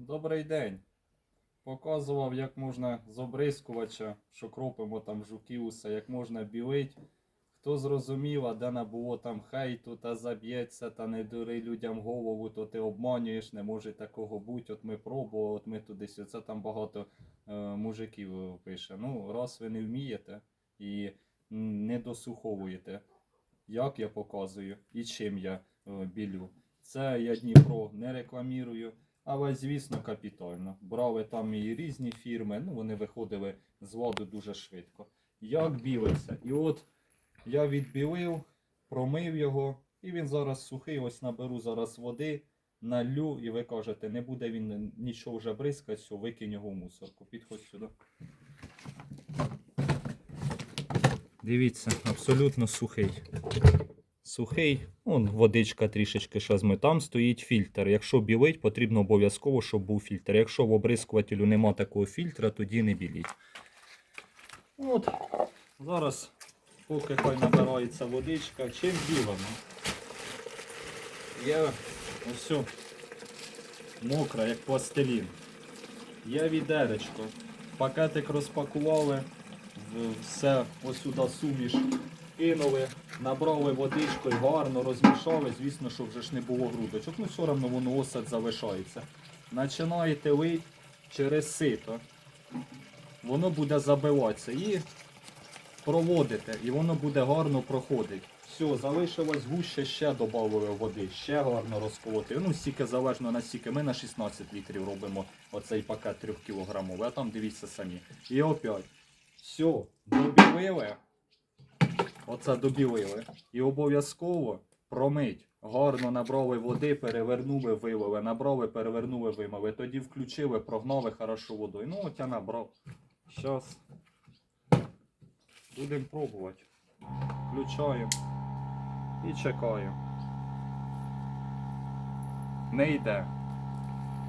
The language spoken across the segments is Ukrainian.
Добрий день. Показував, як можна з обрискувача, що кропимо там жуків усе, як можна білить. Хто зрозумів, а де не було там хейту та заб'ється, та не дури людям голову, то ти обманюєш, не може такого бути. От ми пробували, от ми туди сюди. Це там багато е, мужиків е, пише. Ну, раз ви не вмієте і не дослуховуєте, як я показую і чим я е, білю. Це я Дніпро не рекламірую. Але, звісно, капітально. Брали там і різні фірми, ну вони виходили з ладу дуже швидко. Як білиться? І от я відбілив, промив його, і він зараз сухий. Ось наберу зараз води, налю, і ви кажете, не буде він нічого вже бризкати, все, викинь його в мусорку. Підходь сюди. Дивіться, абсолютно сухий. Сухий, он водичка трішечки шазми. Там стоїть фільтр. Якщо білить, потрібно обов'язково, щоб був фільтр. Якщо в обрискувателю нема такого фільтра, тоді не біліть. От, зараз, поки хай набирається водичка, чим білено? Є ось мокра, як пластилін. Є відеречко. Пакетик розпакували, все ось сюди суміш кинули, набрали водичкою, гарно розмішали. Звісно, що вже ж не було грудочок. Ну, все одно воно осад залишається. Починаєте лить через сито. Воно буде забиватися. І проводите, і воно буде гарно проходити. Все, залишилось гуще, ще додали води, ще гарно розколоти. Ну, стільки залежно на стільки. Ми на 16 літрів робимо оцей пакет 3 кілограмовий, а там дивіться самі. І опять. Все, добілили. Оце добілили. І обов'язково промить. Гарно набрали води, перевернули, вилили, набрали, перевернули, вимили. Тоді включили, прогнали хорошо водою. Ну, от я набрав. Щас. Будемо пробувати. Включаємо. І чекаємо. Не йде.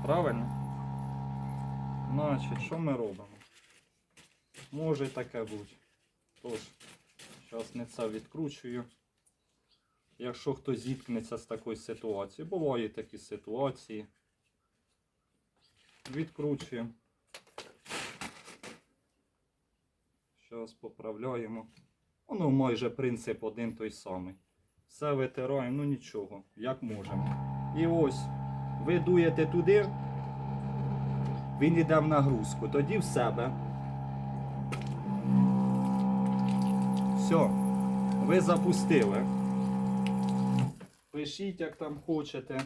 Правильно? Значить, що ми робимо? Може таке бути. Тож, зараз не це відкручую. Якщо хтось зіткнеться з такою ситуацією, бувають такі ситуації. Відкручуємо. Зараз поправляємо. Воно майже принцип один той самий. Все витираємо, ну нічого, як можемо. І ось, ви дуєте туди, він йде в нагрузку, тоді в себе. Все, ви запустили. Пишіть, як там хочете.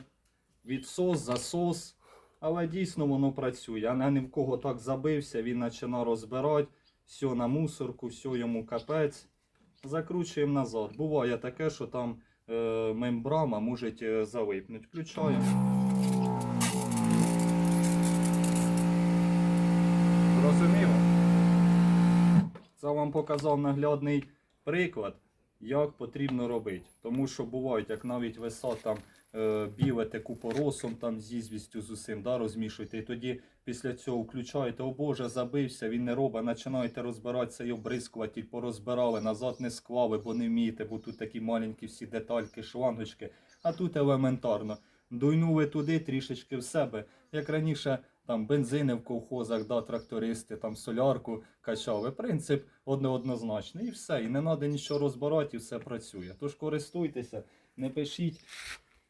Відсос, засос. Але дійсно воно працює. Я ні в кого так забився, він починає розбирати. Все на мусорку, все йому капець. Закручуємо назад. Буває таке, що там е, мембрана може е, залипнути. Включаємо. Зрозуміло? Це вам показав наглядний приклад, як потрібно робити. Тому що бувають, як навіть веса там е, білите купоросом, там з ізвістю з усім, да, розмішуєте. І тоді після цього включаєте, о Боже, забився, він не робить, починаєте розбиратися і обрискувати, порозбирали, назад не склали, бо не вмієте, бо тут такі маленькі всі детальки, шлангочки. А тут елементарно. Дуйнули туди трішечки в себе, як раніше там бензини в колхозах, да, трактористи, там солярку качали. Принцип однооднозначний. І все. І не треба нічого розбирати, і все працює. Тож користуйтеся, не пишіть,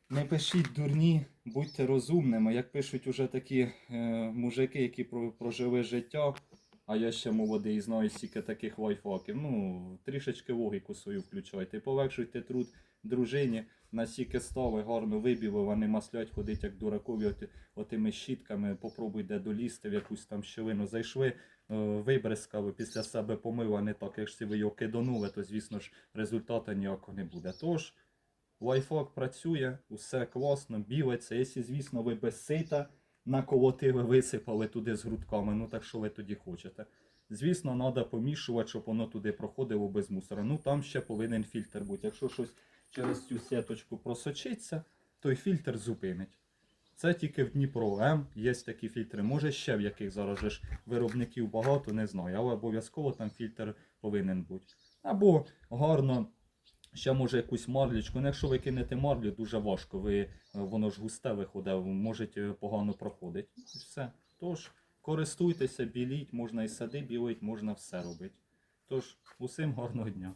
не пишіть дурні, будьте розумними. Як пишуть уже такі е, мужики, які про- прожили життя. А я ще молодий, знаю стільки таких лайфхаків. Ну, трішечки логіку свою включайте. Полегшуйте труд дружині, настільки стали гарно вибілили, вони маслять, ходить як дуракові оти- отими щітками, попробуй де долізти в якусь там щелину. Зайшли, е, вибризкали, після себе помили, а не так, якщо ви його киданули, то звісно ж результату ніякого не буде. Тож, лайфхак працює, усе класно, білиться. Якщо, звісно, ви без сита наколотили, висипали туди з грудками, ну так що ви тоді хочете. Звісно, треба помішувати, щоб воно туди проходило без мусора. Ну там ще повинен фільтр бути. Якщо щось через цю сіточку просочиться, той фільтр зупинить. Це тільки в Дніпро М є такі фільтри. Може ще в яких зараз ж виробників багато, не знаю, але обов'язково там фільтр повинен бути. Або гарно Ще може якусь марлічку. Ну, якщо ви кинете марлю, дуже важко. Ви, е, воно ж густе виходить, може е, погано проходить. І все. Тож, користуйтеся, біліть, можна і сади білить, можна все робити. Тож, усім гарного дня.